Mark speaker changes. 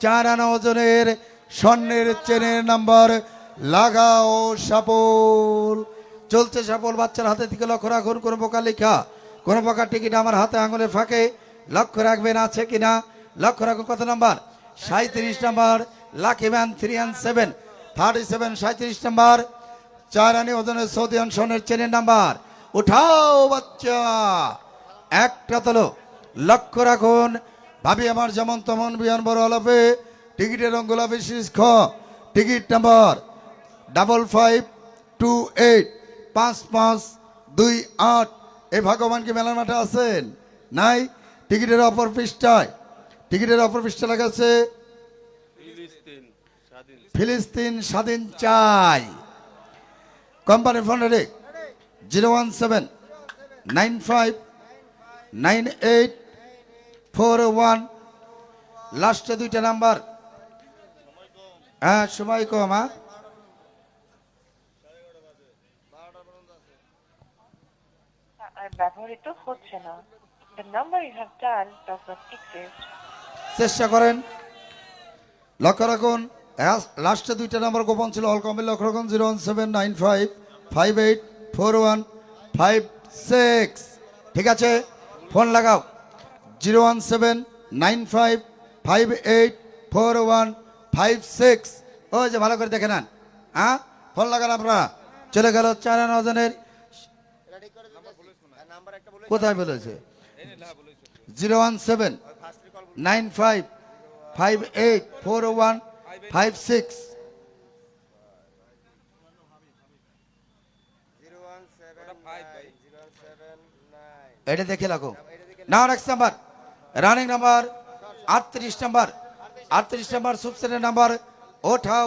Speaker 1: চার আনা ওজনের স্বর্ণের চেনের নাম্বার। লাগাও সাপল। চলছে সাপল, বাচ্চার হাতে থেকে লক্ষ্য রাখুন, কোনো প্রকার লেখা, কোনো প্রকার টিকিট আমার হাতে আঙুলে ফাঁকে। লক্ষ্য রাখবেন আছে কিনা? লক্ষ্য রাখুন, কত নাম্বার? সাঁত্রিশ number, lucky man three and seven. Thirty seven সাঁত্রিশ নাম্বার। চার আনি ওজনের সৌদি অনশনের চেনের নাম্বার। উঠাও বাচ্চা। একটা তোলো। লক্ষ্য রাখুন ভাবি আমার যেমন তেমন বিয়ান বড় আলাপে। টিকিটের রঙ গোলাপি শীষ খ ticket number double five two eight পাঁচ পাঁচ দুই আট। এই ভাগ্যবান কি মেলার মাঠে আছেন? নাই? টিকিটের অপর পৃষ্ঠায়। টিকিটের অপর পৃষ্ঠা লাগাচ্ছে
Speaker 2: ফিলিস্তিন স্বাধীন
Speaker 1: চাই। কোম্পানির phone ready. Zero one seven nine five nine eight four one. লাস্টে দুইটা নাম্বার। হ্যাঁ সময় কম হ্যাঁ।
Speaker 3: ব্যবহৃত হচ্ছে না। The number you have dialed does not exist.
Speaker 1: চেষ্টা করেন। লক্ষ্য রাখুন লাস্টে দুইটা নাম্বার গোপন ছিল। অল কমে লক্ষ্য রাখুন zero one seven nine five five eight four one five six ঠিক আছে? ফোন লাগাও। Zero one seven nine five five eight four one five six. ওই যে ভালো করে দেখে নেন। হ্যাঁ? ফোন লাগান আপনারা। চলে গেল চার নজনের কোথায় বলেছে? Zero one seven nine five five eight four one five six. এটা দেখে রাখো। না নেক্সট নাম্বার রানিং নাম্বার আটত্রিশ নাম্বার আটত্রিশ নাম্বার সুপসেনের নাম্বার ওঠা